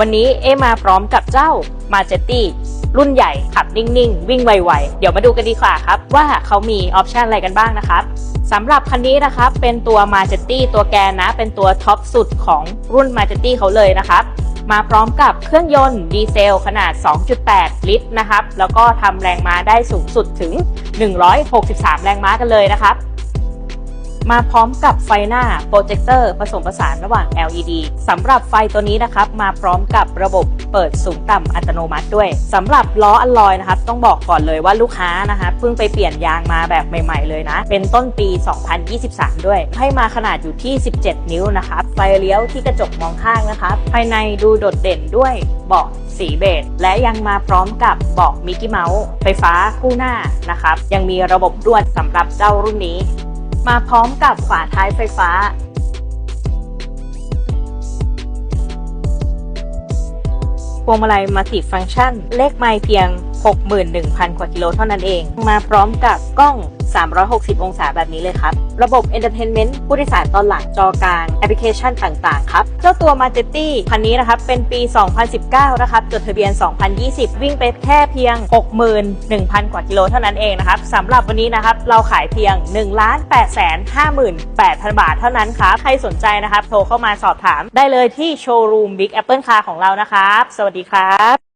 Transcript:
วันนี้เอมาพร้อมกับเจ้า m a j e t i รุ่นใหญ่ขับนิ่งๆ วิ่งไวๆ เดี๋ยวมาดูกันดีกว่าครับ ว่าเขามีออปชันอะไรกันบ้างนะครับสำหรับคันนี้นะครับ เป็นตัว m a j e t i ตัวแกนนะ เป็นตัวท็อปสุดของรุ่น m a j e t i เขาเลยนะครับ มาพร้อมกับเครื่องยนต์ดีเซลขนาด 2.8 ลิตรนะครับ แล้วก็ทำแรงม้าได้สูงสุดถึง 163 แรงม้ากันเลยนะครับ มาพร้อมกับไฟหน้าโปรเจคเตอร์ผสมผสานระหว่าง LED สำหรับไฟตัวนี้นะครับ มาพร้อมกับระบบเปิดสูงต่ำอัตโนมัติด้วยสำหรับล้ออัลลอยนะครับ ต้องบอกก่อนเลยว่าลูกค้านะคะเพิ่งไปเปลี่ยนยางมาแบบใหม่ ๆ เลยนะ เป็นต้นปี 2023 ด้วย ให้มาขนาดอยู่ที่ 17 นิ้วนะครับไฟเลี้ยวที่กระจกมองข้างนะครับภายในดูโดดเด่นด้วยเบาะสีเบจและยังมาพร้อมกับเบาะมิกกี้เมาส์ไฟฟ้าคู่หน้านะครับยังมีระบบดวดสำหรับเจ้ารุ่นนี้ มาพร้อมกับฝาท้ายไฟฟ้า พวงมาลัยมัลติฟังก์ชันเลขไม้เพียง 61,000 กว่ากิโลเท่านั้นเอง มาพร้อมกับกล้อง 360 องศาแบบนี้เลยครับ ระบบ Entertainment ผู้โดยสารตอนหลังจอกลางแอปพลิเคชันต่าง ๆ ครับ เจ้าตัว m a j e t i คันนี้นะครับ เป็นปี 2019 นะครับ จดทะเบียน 2020 วิ่งไปแค่เพียง 61,000 กว่ากิโลเท่านั้นเองนะครับสำหรับวันนี้นะครับ เราขายเพียง 1 8 5 8 0 0 0 บาทเท่านั้นครับ ใครสนใจนะครับ โทรเข้ามาสอบถามได้เลยที่โชว์รูม Big Apple Car ของเรานะครับ สวัสดีครับ